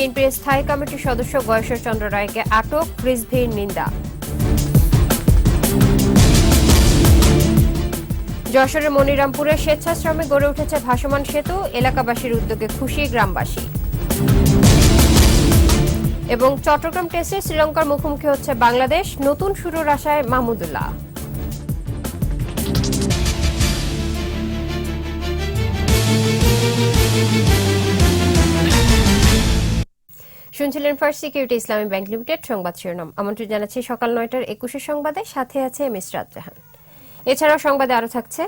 বিএনপির স্থায়ী কমিটির সদস্য গয়েশ্বর চন্দ্র রায়কে আটক, রিজভির নিন্দা। যশোরের মনিরামপুরে স্বেচ্ছাশ্রমে গড়ে উঠেছে ভাসমান সেতু, এলাকাবাসীর উদ্যোগে খুশি গ্রামবাসী। এবং চট্টগ্রাম টেস্টে শ্রীলঙ্কার মুখোমুখি হচ্ছে বাংলাদেশ, নতুন শুরুর আশায় মাহমুদুল্লাহ। শুনছিলেন first security Islami bank limited সংবাদ শিরোনাম। আমন্ত্রণ জানাচ্ছি সকাল নয়টার একুশে সংবাদে। সাথে আছে মিস রাজ্জাহান। এছাড়াও সংবাদে আরও থাকছে।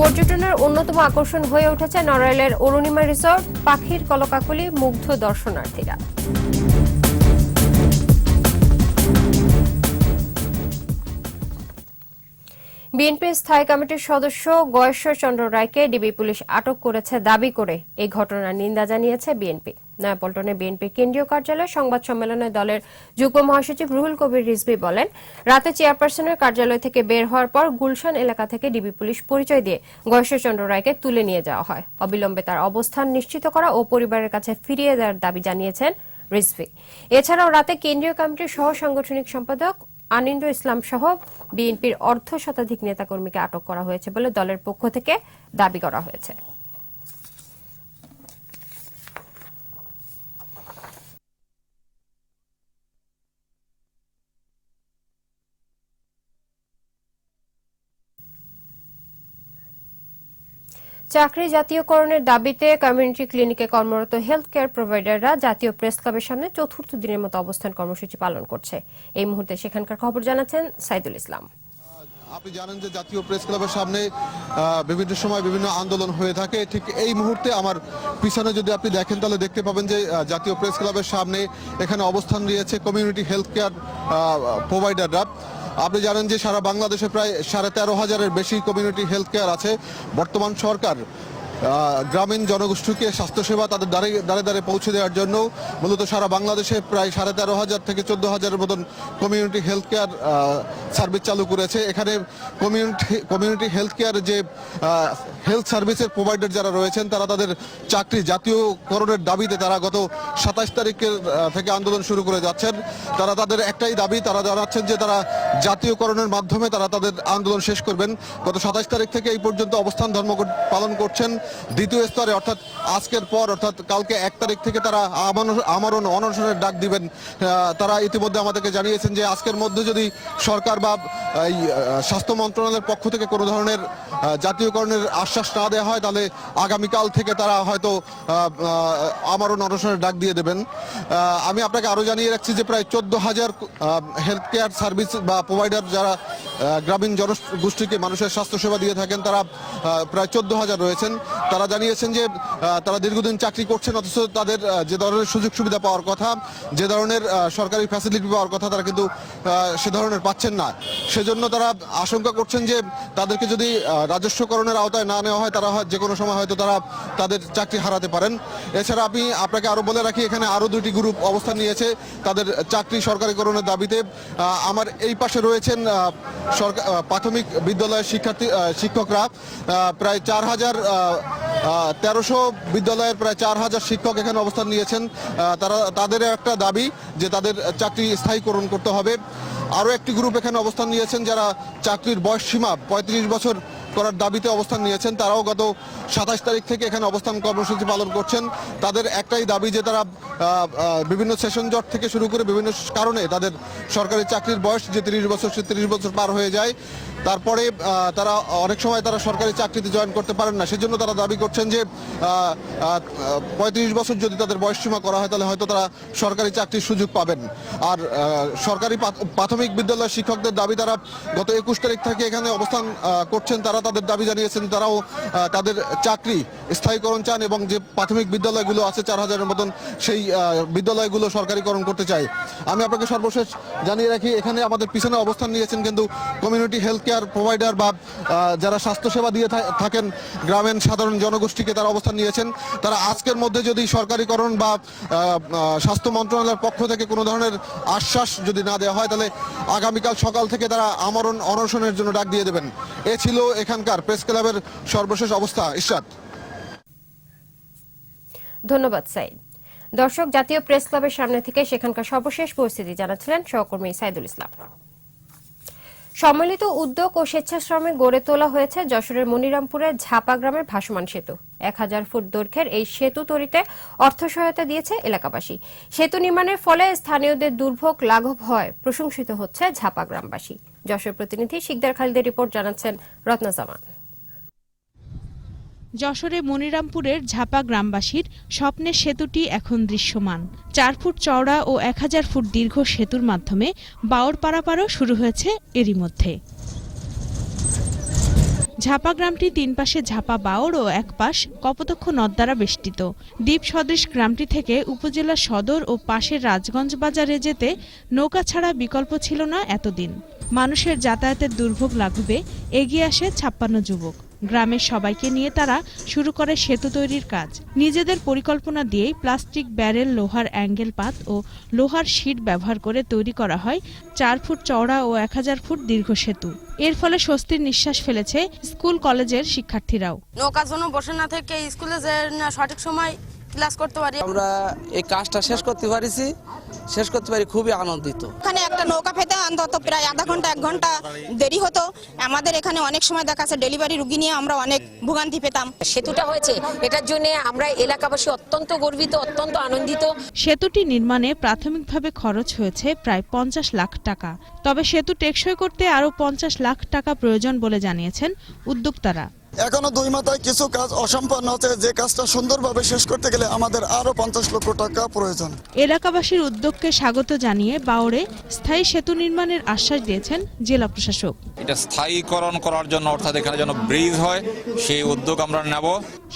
পর্যটনের অন্যতম আকর্ষণ হয়ে উঠেছে নড়াইলের অরুণিমা রিসর্ট, পাখির কলকাকুলি, মুগ্ধ দর্শনার্থীরা। বিএনপির স্থায়ী কমিটির সদস্য গয়েশ্বর চন্দ্র রায়কে ডিবি পুলিশ আটক করেছে দাবি করে এই ঘটনার নিন্দা জানিয়েছে বিএনপি। নয়াপল্টনে বিএনপির কেন্দ্রীয় কার্যালয়ে সংবাদ সম্মেলনে দলের যুগ্ম মহাসচিব রুহুল কবির রিজভি বলেন, রাতে চেয়ারপারসনের কার্যালয় থেকে বের হওয়ার পর গুলশান এলাকা থেকে ডিবি পুলিশ পরিচয় দিয়ে গয়েশ্বর চন্দ্র রায়কে তুলে নিয়ে যাওয়া হয়। অবিলম্বে তার অবস্থান নিশ্চিত করা ও পরিবারের কাছে ফিরিয়ে দেওয়ার দাবি জানিয়েছেন রিজভি। এছাড়াও রাতে কেন্দ্রীয় কমিটির সহ সাংগঠনিক সম্পাদক আনিন্দ ইসলাম সহ বিএনপির অর্ধ শতাধিক নেতাকর্মীকে আটক করা হয়েছে বলে দলের পক্ষ থেকে দাবি করা হয়েছে। চাকরি জাতীয়করণের দাবিতে কমিউনিটি ক্লিনিকে কর্মরত হেলথ কেয়ার প্রোভাইডাররা জাতীয় প্রেস ক্লাবের সামনে চতুর্থ দিনের মতো অবস্থান কর্মসূচি পালন করছে। এই মুহূর্তে সেখানকার খবর জানাচ্ছেন সাইদুল ইসলাম। আপনি জানেন যে জাতীয় প্রেস ক্লাবের সামনে বিভিন্ন সময় বিভিন্ন আন্দোলন হয়ে থাকে। ঠিক এই মুহূর্তে আমার পিছনে যদি আপনি দেখেন, তাহলে দেখতে পাবেন যে জাতীয় প্রেস ক্লাবের সামনে এখানে অবস্থান নিয়েছে কমিউনিটি হেলথ কেয়ার প্রোভাইডাররা। আপনি জানেন যে সারা বাংলাদেশে প্রায় সাড়ে তেরো হাজারের বেশি কমিউনিটি হেলথ কেয়ার আছে। বর্তমান সরকার গ্রামীণ জনগোষ্ঠীকে স্বাস্থ্যসেবা তাদের দ্বারে দ্বারে দ্বারে পৌঁছে দেওয়ার জন্য মূলত সারা বাংলাদেশে প্রায় সাড়ে তেরো হাজার থেকে চোদ্দ হাজারের মতন কমিউনিটি হেলথ কেয়ার সার্ভিস চালু করেছে। এখানে কমিউনিটি কমিউনিটি হেলথ কেয়ার যে হেলথ সার্ভিসের প্রোভাইডার যারা রয়েছেন, তারা তাদের চাকরি জাতীয়করণের দাবিতে তারা গত সাতাশ তারিখের থেকে আন্দোলন শুরু করে যাচ্ছেন। তারা তাদের একটাই দাবি, তারা জানাচ্ছেন যে তারা জাতীয়করণের মাধ্যমে তারা তাদের আন্দোলন শেষ করবেন। গত সাতাশ তারিখ থেকে এই পর্যন্ত অবস্থান ধর্মঘট পালন করছেন। দ্বিতীয় স্তরে, অর্থাৎ আজকের পর, অর্থাৎ কালকে এক তারিখ থেকে তারা আমরণ অনশনের ডাক দিবেন। তারা ইতিমধ্যে আমাদেরকে জানিয়েছেন যে আজকের মধ্যে যদি সরকার বা এই স্বাস্থ্য মন্ত্রণালয়ের পক্ষ থেকে কোনো ধরনের জাতীয়করণের আশ্বাস না দেওয়া হয়, তাহলে আগামীকাল থেকে তারা হয়তো আমরণ অনশনের ডাক দিয়ে দেবেন। আমি আপনাকে আরও জানিয়ে রাখছি যে প্রায় চোদ্দ হাজার হেলথ কেয়ার সার্ভিস বা প্রোভাইডার যারা গ্রামীণ জনগোষ্ঠীকে মানুষের স্বাস্থ্যসেবা দিয়ে থাকেন, তারা প্রায় চোদ্দ হাজার রয়েছেন। তারা জানিয়েছেন যে তারা দীর্ঘদিন চাকরি করছেন, অথচ তাদের যে ধরনের সুযোগ সুবিধা পাওয়ার কথা, যে ধরনের সরকারি ফ্যাসিলিটি পাওয়ার কথা তারা কিন্তু সে ধরনের পাচ্ছেন না। সেজন্য তারা আশঙ্কা করছেন যে, তাদেরকে যদি রাজস্বকরণের আওতায় না নেওয়া হয়, তারা যে কোনো সময় হয়তো তারা তাদের চাকরি হারাতে পারেন। এছাড়া আমি আপনাকে আরও বলে রাখি, এখানে আরও দুটি গ্রুপ অবস্থান নিয়েছে তাদের চাকরি সরকারিকরণের দাবিতে। আমার এই পাশে রয়েছেন সরকার প্রাথমিক বিদ্যালয়ের শিক্ষার্থী শিক্ষকরা। প্রায় চার হাজার তেরোশো বিদ্যালয়ের প্রায় চার হাজার শিক্ষক এখানে অবস্থান নিয়েছেন। তারা তাদের একটা দাবি যে তাদের চাকরি স্থায়ীকরণ করতে হবে। আরও একটি গ্রুপ এখানে অবস্থান নিয়েছেন যারা চাকরির বয়স সীমা পঁয়ত্রিশ বছর করার দাবিতে অবস্থান নিয়েছেন। তারাও গত সাতাশ তারিখ থেকে এখানে অবস্থান কর্মসূচি পালন করছেন। তাদের একটাই দাবি যে তারা বিভিন্ন সেশন জট থেকে শুরু করে বিভিন্ন কারণে তাদের সরকারি চাকরির বয়স যে তিরিশ বছর, সে তিরিশ বছর পার হয়ে যায়। তারপরে তারা অনেক সময় তারা সরকারি চাকরিতে জয়েন করতে পারেন না। সেজন্য তারা দাবি করছেন যে পঁয়ত্রিশ বছর যদি তাদের বয়সসীমা করা হয়, তাহলে হয়তো তারা সরকারি চাকরির সুযোগ পাবেন। আর সরকারি প্রাথমিক বিদ্যালয়ের শিক্ষকদের দাবি তারা গত একুশ তারিখ থেকে এখানে অবস্থান করছেন। তারা তাদের দাবি জানিয়েছেন তারাও তাদের চাকরি স্থায়ীকরণ চান এবং যে প্রাথমিক বিদ্যালয়গুলো আছে চার হাজারের মতন, সেই বিদ্যালয়গুলো সরকারিকরণ করতে চাই আমি আপনাকে সর্বশেষ জানিয়ে রাখি, এখানে আমাদের পিছনে অবস্থান নিয়েছেন কিন্তু কমিউনিটি হেলথ কেয়ার প্রোভাইডার বা যারা স্বাস্থ্যসেবা দিয়ে থাকেন, গ্রামীণ সাধারণ জনগোষ্ঠীকে তারা অবস্থান নিয়েছেন। তারা আজকের মধ্যে যদি সরকারিকরণ বা স্বাস্থ্য মন্ত্রণালয়ের পক্ষ থেকে কোনো ধরনের আশ্বাস যদি না দেওয়া হয়, তাহলে আগামীকাল সকাল থেকে তারা আমরণ অনশনের জন্য ডাক দিয়ে দেবেন। এ ছিল এখানকার প্রেস ক্লাবের সর্বশেষ অবস্থা। ইশরাত ধন্যবাদ, সাইদ। দর্শক, জাতীয় প্রেস ক্লাবের সামনে থেকে সেখানকার সর্বশেষ পরিস্থিতি জানাচ্ছিলেন সহকর্মী সাইদুল ইসলাম। সম্মিলিত উদ্যোগ ও স্বেচ্ছাশ্রমে গড়ে তোলা হয়েছে যশোরের মনিরামপুরের ঝাপা গ্রামের ভাসমান সেতু। এক হাজার ফুট দৈর্ঘ্যের এই সেতু তৈরিতে অর্থ সহায়তা দিয়েছে এলাকাবাসী। সেতু নির্মাণের ফলে স্থানীয়দের দুর্ভোগ, লাঘব হয় প্রশংসিত হচ্ছে ঝাপা গ্রামবাসী। যশোর প্রতিনিধি শিকদার খালিদের রিপোর্ট জানাচ্ছেন রত্না জামান। যশোরে মনিরামপুরের ঝাপা গ্রামবাসীর স্বপ্নের সেতুটি এখন দৃশ্যমান। চার ফুট চওড়া ও এক হাজার ফুট দীর্ঘ সেতুর মাধ্যমে বাওর পারাপারও শুরু হয়েছে এরই মধ্যে। ঝাপা গ্রামটি তিন পাশে ঝাপা বাওর ও এক পাশ কপোতক্ষ নদ দ্বারা বেষ্টিত। দ্বীপ সদৃশ গ্রামটি থেকে উপজেলা সদর ও পাশের রাজগঞ্জ বাজারে যেতে নৌকা ছাড়া বিকল্প ছিল না এতদিন। মানুষের যাতায়াতের দুর্ভোগ লাঘবে এগিয়ে আসে ছাপ্পান্ন যুবক। গ্রামের সবাইকে নিয়ে তারা শুরু করে সেতু তৈরির কাজ। নিজেদের পরিকল্পনা দিয়েই প্লাস্টিক ব্যারেল, লোহার অ্যাঙ্গেল পাত ও লোহার শিট ব্যবহার করে তৈরি করা হয় চার ফুট চওড়া ও এক হাজার ফুট দীর্ঘ সেতু। এর ফলে স্বস্তির নিঃশ্বাস ফেলেছে স্কুল কলেজের শিক্ষার্থীরাও। নৌকার জন্য বসে না থেকে স্কুলে যে সঠিক সময় ক্লাস করতে পারি? আমরা এই কাজটা শেষ করতে পারিছি। শেষ করতে পারি খুবই আনন্দিত। এখানে একটা নৌকা পেতে অন্তত প্রায় আধা ঘণ্টা এক ঘণ্টা দেরি হতো। আমাদের এখানে অনেক সময় দেখা যাচ্ছে ডেলিভারি রুগী নিয়ে আমরা অনেক ভোগান্তি পেতাম। সেতুটা হয়েছে। এটার জন্য আমরা এলাকাবাসী অত্যন্ত গর্বিত অত্যন্ত আনন্দিত। সেতুটি নির্মাণে প্রাথমিকভাবে খরচ হয়েছে প্রায় পঞ্চাশ লাখ টাকা। তবে সেতু টেকসই করতে আরও পঞ্চাশ লাখ টাকা প্রয়োজন বলে জানিয়েছেন উদ্যোক্তারা। এখনও দুই মাথায় কিছু কাজ অসম্পন্ন আছে। যে কাজটা সুন্দরভাবে শেষ করতে গেলে আমাদের আরও পঞ্চাশ লক্ষ টাকা প্রয়োজন। এলাকাবাসীর উদ্যোগকে স্বাগত জানিয়ে বাউরে স্থায়ী সেতু নির্মাণের আশ্বাস দিয়েছেন জেলা প্রশাসক। এটা স্থায়ীকরণ করার জন্য অর্থাৎ এখানে যেন ব্রিজ হয় সেই উদ্যোগ আমরা নেব।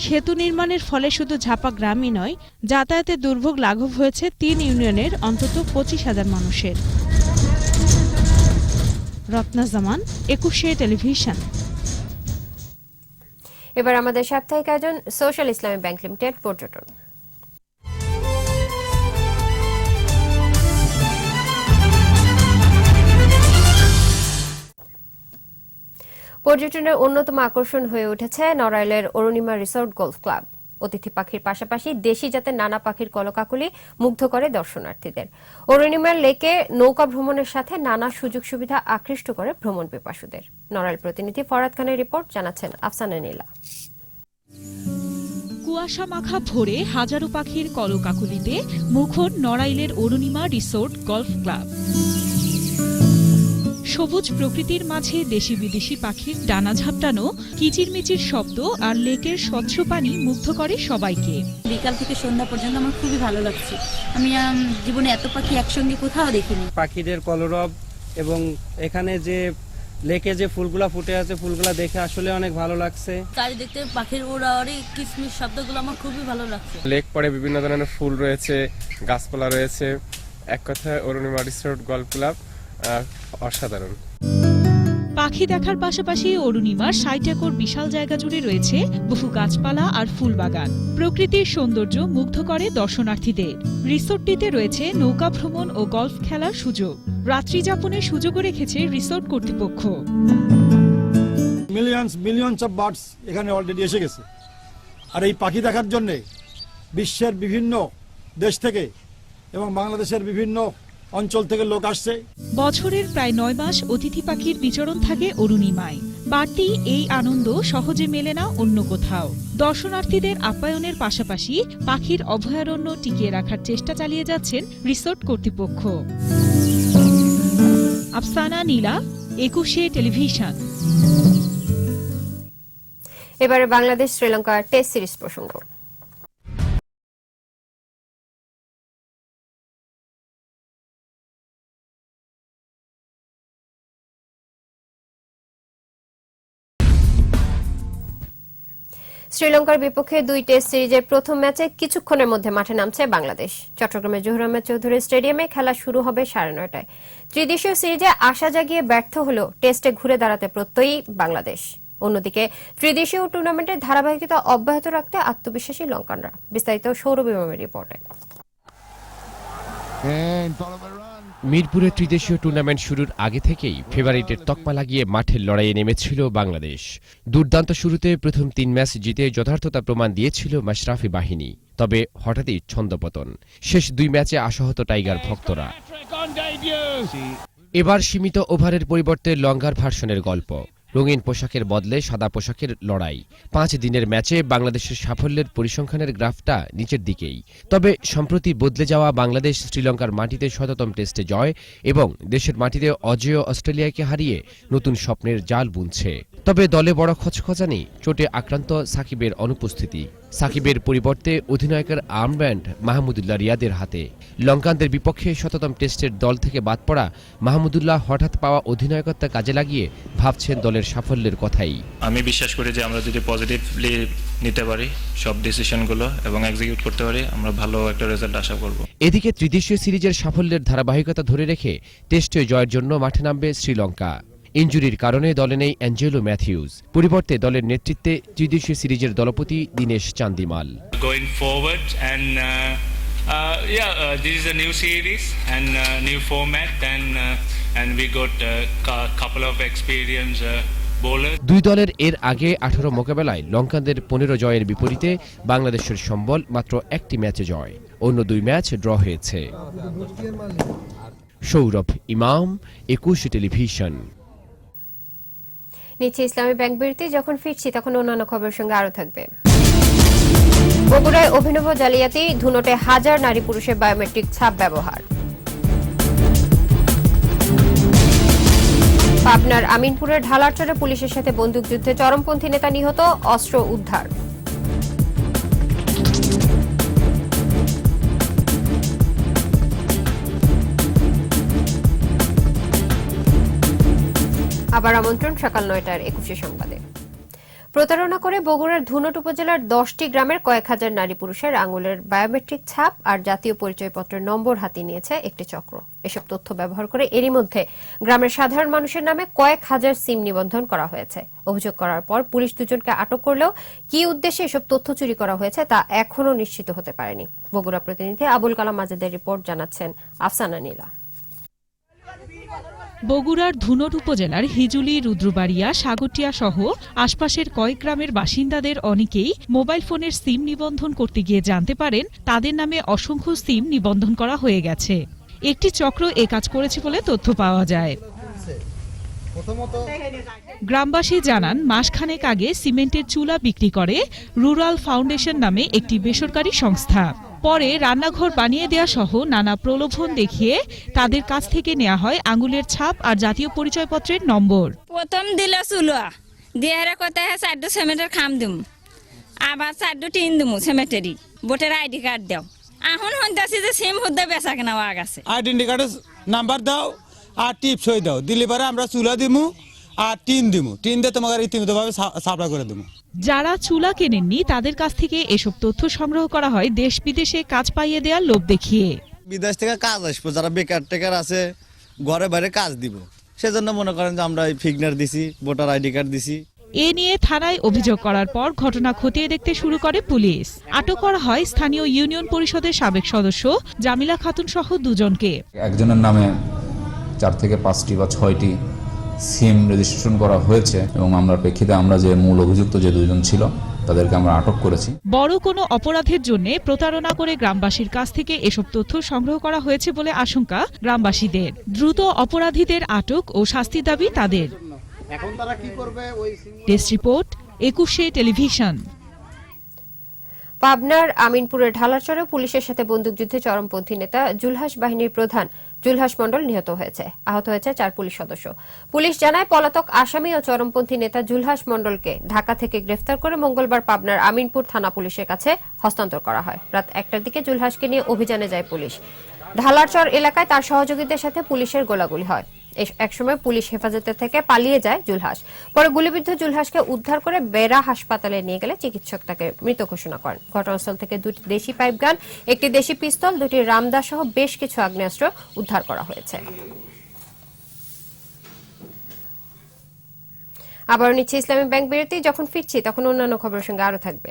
সেতু নির্মাণের ফলে শুধু ঝাপা গ্রামই নয় যাতায়াতে দুর্ভোগ লাঘব হয়েছে তিন ইউনিয়নের অন্তত পঁচিশ হাজার মানুষের। রত্না জামান একুশে টেলিভিশন। এবার আমাদের সাপ্তাহিক আয়োজন সোশ্যাল ইসলামী ব্যাংক লিমিটেড পর্যটন। পর্যটনের অন্যতম আকর্ষণ হয়ে উঠেছে নড়াইলের অরুণিমা রিসোর্ট গলফ ক্লাব। অতিথি পাখির পাশাপাশি দেশি জাতের নানা পাখির কলকাকুলি মুগ্ধ করে দর্শনার্থীদের। অরুণিমার লেকে নৌকা ভ্রমণের সাথে নানা সুযোগ সুবিধা আকৃষ্ট করে ভ্রমণ পিপাসুদের। নড়াইল প্রতিনিধি ফরাদ খানের রিপোর্ট, জানাচ্ছেন আফসানা নীলা। কুয়াশা মাখা ভোরে হাজারো পাখির কলকাকুলিতে মুখর নড়াইলের অরুণিমা রিসোর্ট গলফ ক্লাব। সবুজ প্রকৃতির মাঝে দেশি বিদেশি পাখির ডানা ঝাপটানো কিচিরমিচির শব্দ আর লেকের স্বচ্ছ পানি মুগ্ধ করে সবাইকে। বিকাল থেকে সন্ধ্যা পর্যন্ত আমার খুবই ভালো লাগছে। আমি জীবনে এত পাখি একসঙ্গে কোথাও দেখিনি। পাখিদের কলরব এবং এখানে যে লেকে যে ফুলগুলা ফুটে আছে ফুলগুলা দেখে আসলে অনেক ভালো লাগছে। চারিদিকে পাখির ওড়াওড়ি কিসমিস শব্দগুলো আমার খুবই ভালো লাগছে। লেক পরে বিভিন্ন ধরনের ফুল রয়েছে গাছপালা রয়েছে। এক কথায় অরুণিমা রিসোর্ট গল্ফ ক্লাব। অসাধারণ। পাখি দেখার পাশাপাশি অরুণিমার ষাট একর বিশাল জায়গা জুড়ে রয়েছে বহু গাছপালা আর ফুল বাগান প্রকৃতির সৌন্দর্য মুগ্ধ করে দর্শনার্থীদের। রিসোর্টটিতে রয়েছে নৌকা ভ্রমণ ও গলফ খেলার সুযোগ। রাত্রি যাপনের সুযোগও রেখেছে রিসোর্ট কর্তৃপক্ষ। মিলিয়নস মিলিয়নস অফ বার্ডস এখানে অলরেডি এসে গেছে। আর এই পাখি দেখার জন্যে বিশ্বের বিভিন্ন দেশ থেকে এবং বাংলাদেশের বিভিন্ন অঞ্চল থেকে লোক আসছে। বছরের প্রায় নয় মাস অতিথি পাখির বিচরণ থাকে অরুণিমায়। বাড়তি এই আনন্দ সহজে মেলে না অন্য কোথাও। দর্শনার্থীদের আপ্যায়নের পাশাপাশি পাখির অভয়ারণ্য টিকিয়ে রাখার চেষ্টা চালিয়ে যাচ্ছেন রিসোর্ট কর্তৃপক্ষ। আফসানা নীলা একুশে টেলিভিশন। এবারে বাংলাদেশ শ্রীলঙ্কা টেস্ট সিরিজ প্রসঙ্গ। শ্রীলঙ্কার বিপক্ষে দুই টেস্ট সিরিজের প্রথম ম্যাচে কিছুক্ষণের মধ্যে মাঠে নামছে বাংলাদেশ। চট্টগ্রামের জহুর আহমেদ চৌধুরী স্টেডিয়ামে খেলা শুরু হবে সাড়ে নয়টায়। ত্রিদেশীয় সিরিজে আশা জাগিয়ে ব্যর্থ হলেও টেস্টে ঘুরে দাঁড়াতে প্রত্যয়ী বাংলাদেশ। অন্যদিকে ত্রিদেশীয় টুর্নামেন্টের ধারাবাহিকতা অব্যাহত রাখতে আত্মবিশ্বাসী লঙ্কানরা। বিস্তারিত সৌরভ ইমামের রিপোর্টে। মিরপুরে ত্রিদেশীয় টুর্নামেন্ট শুরুর আগে থেকেই ফেভারিটের তকমা লাগিয়ে মাঠের লড়াইয়ে নেমেছিল বাংলাদেশ। দুর্দান্ত শুরুতে প্রথম তিন ম্যাচ জিতে যথার্থতা প্রমাণ দিয়েছিল মাশরাফি বাহিনী, তবে হঠাৎই ছন্দপতন। শেষ দুই ম্যাচে আশাহত টাইগার ভক্তরা। এবার সীমিত ওভারের পরিবর্তে লঙ্গার ভার্সনের গল্প। রঙিন পোশাকের বদলে সাদা পোশাকের লড়াই। পাঁচ দিনের ম্যাচে বাংলাদেশের সাফল্যের পরিসংখ্যানের গ্রাফটা নিচের দিকেই। তবে সম্প্রতি বদলে যাওয়া বাংলাদেশ শ্রীলঙ্কার মাটিতে শততম টেস্টে জয় এবং দেশের মাটিতে অজেয় অস্ট্রেলিয়াকে হারিয়ে নতুন স্বপ্নের জাল বুনছে। তবে দলে বড় খচখচানি, চোটে আক্রান্ত সাকিবের অনুপস্থিতি। সাকিবের পরিবর্তে অধিনায়কের আর্মব্যান্ড মাহমুদুল্লাহ রিয়াদের হাতে। লঙ্কানদের বিপক্ষে শততম টেস্টের দল থেকে বাদ পড়া মাহমুদুল্লাহ হঠাৎ পাওয়া অধিনায়কত্ব কাজে লাগিয়ে ভাবছেন দলের সাফল্যের কথাই। আমি বিশ্বাস করি যে আমরা যদি পজিটিভলি নিতে পারি সব ডিসিশনগুলো এবং এক্সিকিউট করতে পারি আমরা ভালো একটা রেজাল্ট আশা করব। এদিকে ত্রিদেশীয় সিরিজের সাফল্যের ধারাবাহিকতা ধরে রেখে টেস্টে জয়ের জন্য মাঠে নামবে শ্রীলঙ্কা। ইঞ্জুরির কারণে দলে নেই অ্যাঞ্জেলো ম্যাথিউস। পরিবর্তে দলের নেতৃত্বে ত্রিদেশীয় সিরিজের দলপতি Dinesh Chandimal. Going forward and uh, uh, yeah uh, this is a new series and uh, new format and uh, and we got a cou- couple of experienced uh, দুই দলের এর আগে আঠারো মোকাবেলায় লঙ্কানদের পনেরো জয়ের বিপরীতে বাংলাদেশের সম্বল মাত্র একটি ম্যাচে জয়। অন্য দুই ম্যাচ ড্র হয়েছে। সৌরভ ইমাম একুশে টেলিভিশন। নিচ্ছে ইসলামী ব্যাংক বিরতি, যখন ফিরছি তখন অন্যান্য খবরের সঙ্গে আরও থাকবে। বগুড়ায় অভিনব জালিয়াতি, ধুনটে হাজার নারী পুরুষের বায়োমেট্রিক ছাপ ব্যবহার। পাবনার আমিনপুরের ঢালারচরে পুলিশের সাথে বন্দুকযুদ্ধে চরমপন্থী নেতা নিহত, অস্ত্র উদ্ধার। আবার আমন্ত্রণ সকাল নয়টার একুশে সংবাদে। প্রতারণা করে বগুড়ার ধুনট উপজেলার দশটি গ্রামের কয়েক হাজার নারী পুরুষের আঙুলের বায়োমেট্রিক ছাপ আর জাতীয় পরিচয়পত্রের নম্বর হাতিয়ে নিয়েছে একটি চক্র। এসব তথ্য ব্যবহার করে এরই মধ্যে গ্রামের সাধারণ মানুষের নামে কয়েক হাজার সিম নিবন্ধন করা হয়েছে। অভিযোগ করার পর পুলিশ দুজনকে আটক করলেও কি উদ্দেশ্যে এসব তথ্য চুরি করা হয়েছে তা এখনও নিশ্চিত হতে পারেনি। বগুড়া প্রতিনিধি আবুল কালাম আজাদের রিপোর্ট জানাচ্ছেন আফসানা নীলা। বগুড়ার ধুনট উপজেলার হিজুলি রুদ্রবাড়িয়া সাগটিয়া সহ আশপাশের কয়েক গ্রামের বাসিন্দাদের অনেকেই মোবাইল ফোনের সিম নিবন্ধন করতে গিয়ে জানতে পারেন তাদের নামে অসংখ্য সিম নিবন্ধন করা হয়ে গেছে। একটি চক্র এ কাজ করেছে বলে তথ্য পাওয়া যায়। গ্রামবাসী জানান মাসখানেক আগে সিমেন্টের চুলা বিক্রি করে রুরাল ফাউন্ডেশন নামে একটি বেসরকারি সংস্থা। পরে রান্নাঘর বানিয়ে দেয়া সহ নানা প্রলোভন দেখিয়ে তাদের কাছ থেকে নেওয়া হয় আঙুলের ছাপ আর জাতীয় পরিচয়পত্রের নম্বর। প্রথম দিল চুলোয়া। দিয়ে কথা হ্যাঁ চারটে সিমেন্টের খাম দিম। আবার চারটে টিন দিমু সিমেন্টেরই ভোটের আইডি কার্ড দাও। এখন হন্তাছি যে সিম হুদ্দে বেচা কেনা হওয়া গেছে। আইডেন্টি কার্ডের নাম্বার দাও আর টিপস হয়ে দাও। দিলে পরে আমরা চুলা দিমু। আর টিন দিমু। টিন দিয়ে তোমাকে রীতিমতভাবে সাপ্লাই করে দিমু। যারা চুলা কেনেননি তাদের কাছ থেকে এসব তথ্য সংগ্রহ করা হয় দেশ বিদেশে কাজ পাইয়ে দেওয়ার লোভ দেখিয়ে। বিদেশ থেকে কাজ আসব যারা বেকার টেকার আছে ঘরে বাইরে কাজ দিব। সেজন্য মনে করেন যে আমরা ফিগনার দিছি ভোটার আইডি কার্ড দিছি। এ নিয়ে থানায় অভিযোগ করার পর ঘটনা খতিয়ে দেখতে শুরু করে পুলিশ। আটক করা হয় স্থানীয় ইউনিয়ন পরিষদের সাবেক সদস্য জামিলা খাতুন সহ দুজনকে। একজনের নামে চার থেকে পাঁচটি বা ছয়টি সিম রেজিস্ট্রেশন করা হয়েছে এবং আমরা প্রেক্ষিতে আমরা যে মূল অভিযুক্ত যে দুজন ছিল তাদেরকে আমরা আটক করেছি। বড় কোনো অপরাধের জন্য প্রতারণা করে গ্রামবাসীর কাছ থেকে এসব তথ্য সংগ্রহ করা হয়েছে বলে আশঙ্কা গ্রামবাসীদের। দ্রুত অপরাধীদের আটক ও শাস্তি দাবি তাদের। এখন তারা কি করবে টেস্ট রিপোর্ট একুশে টেলিভিশন। পাবনার আমিনপুরের ঢালারচরে পুলিশের সাথে বন্দুকযুদ্ধে চরমপন্থী নেতা জুলহাস বাহিনীর প্রধান জুলহাস মণ্ডল নিহত হয়েছে। আহত হয়েছে চার পুলিশ সদস্য। পুলিশ জানায়, পলাতক আসামি ও চরমপন্থী নেতা জুলহাস মণ্ডলকে ঢাকা থেকে গ্রেফতার করে মঙ্গলবার পাবনার আমিনপুর থানা পুলিশের কাছে হস্তান্তর করা হয়। রাত একটার দিকে জুলহাসকে নিয়ে অভিযানে যায় পুলিশ। ঢালারচর এলাকায় তার সহযোগীদের সাথে পুলিশের গোলাগুলি হয়। একসময় পুলিশ হেফাজতে থেকে পালিয়ে যায় জুলহাস। পরে গুলিবিদ্ধ জুলহাসকে উদ্ধার করে বেরা হাসপাতালে নিয়ে গেলে চিকিৎসক তাকে মৃত ঘোষণা করেন। ঘটনাস্থল থেকে দুটি দেশি পাইপ গান, একটি দেশি পিস্তল, দুটি রামদা সহ বেশ কিছু আগ্নেয়াস্ত্র উদ্ধার করা হয়েছে। আবার নিচ্ছে ইসলামী ব্যাংক বিরতি। যখন ফিরছি, তখন অন্যান্য খবরের সঙ্গে আরও থাকবে।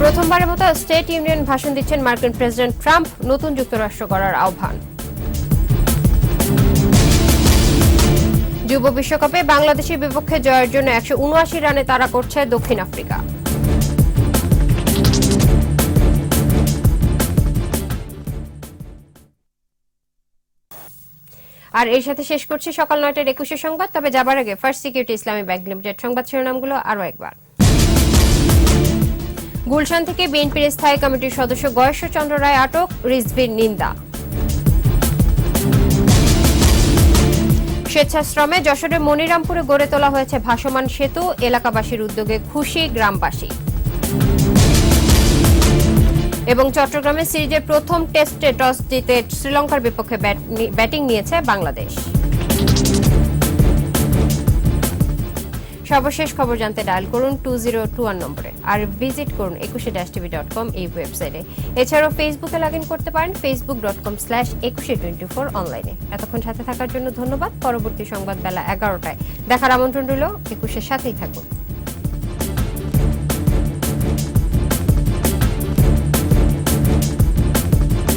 প্রথমবারের মতো স্টেট ইউনিয়ন ভাষণ দিচ্ছেন মার্কিন প্রেসিডেন্ট ট্রাম্প। নতুন যুক্তরাষ্ট্র গড়ার আহ্বান। যুব বিশ্বকাপে বাংলাদেশের বিপক্ষে জয়ের জন্য একশো রানে তারা করছে দক্ষিণ আফ্রিকা। আর এর সাথে শেষ করছি সকাল নয়টার একুশে সংবাদ, তবে যাবার আগে first security Islami bank limited সংবাদ শিরোনামগুলো আরও একবার। গুলশান থেকে বিএনপির স্থায়ী কমিটির সদস্য গয়েশ্বর চন্দ্র রায় আটক, রিজভির নিন্দা। স্বেচ্ছাশ্রমে যশোরের মনিরামপুরে গড়ে তোলা হয়েছে ভাসমান সেতু, এলাকাবাসীর উদ্যোগে খুশি গ্রামবাসী। এবং চট্টগ্রামে সিরিজের প্রথম টেস্টে টস জিতে শ্রীলঙ্কার বিপক্ষে ব্যাট- নিয়েছে বাংলাদেশ। সর্বশেষ খবর জানতে ডায়াল করুন টু জিরো টু ওয়ান নম্বরে আর ভিজিট করুন একুশে ড্যাশ টিভি ডট কম এই ওয়েবসাইটে এছাড়াও ফেসবুকে লগ ইন করতে পারেন Facebook dot com slash Ekushey twenty four অনলাইনে এতক্ষণ সাথে থাকার জন্য ধন্যবাদ। পরবর্তী সংবাদ বেলা এগারোটায়। দেখার আমন্ত্রণ রইল একুশের সাথেই থাকুন।